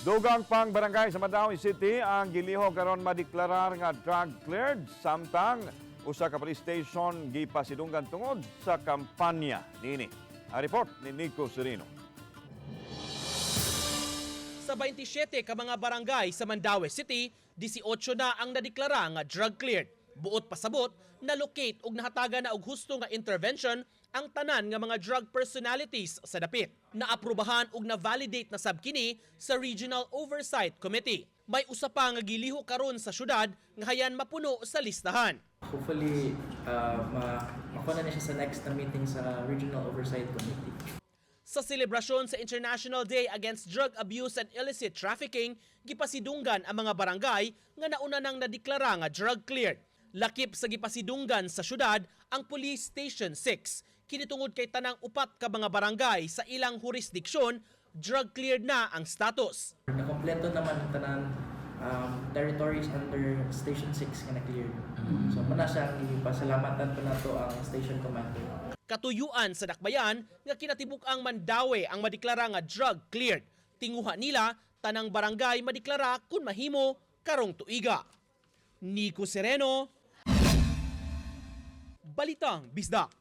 Dugang pang barangay sa Mandawi City ang giliho karon madeklarar nga drug cleared samtang usa ka police station gipasidunggan tungod sa kampanya nini. A report ni Nico Serino. Sa 27 ka mga barangay sa Mandaue City, 18 na ang nadeklara nga drug cleared. Buot pasabot, na-locate ug nahataga na og husto nga intervention ang tanan nga mga drug personalities sa dapit. Naaprubahan ug na-validate na sabkini sa Regional Oversight Committee. May usa pa nga giliho karon sa syudad nga hayan mapuno sa listahan. Hopefully, uh, ma makuha na siya sa next na meeting sa Regional Oversight Committee. Sa selebrasyon sa International Day Against Drug Abuse and Illicit Trafficking, gipasidunggan ang mga barangay nga nauna nang nadeklara nga drug cleared. Lakip sa gipasidunggan sa syudad ang Police Station 6. Kinitungod kay tanang upat ka mga barangay sa ilang jurisdiksyon, drug cleared na ang status. Nakompleto naman ang tanan um, territories under Station 6 nga na-cleared. So, muna siya ipasalamatan po na to ang station commander. Katuyuan sa dakbayan nga kinatibuk ang Mandawe ang madeklara nga drug cleared. Tinguha nila tanang barangay madeklara kung mahimo karong tuiga. Nico Sereno, Balitang Bisdak.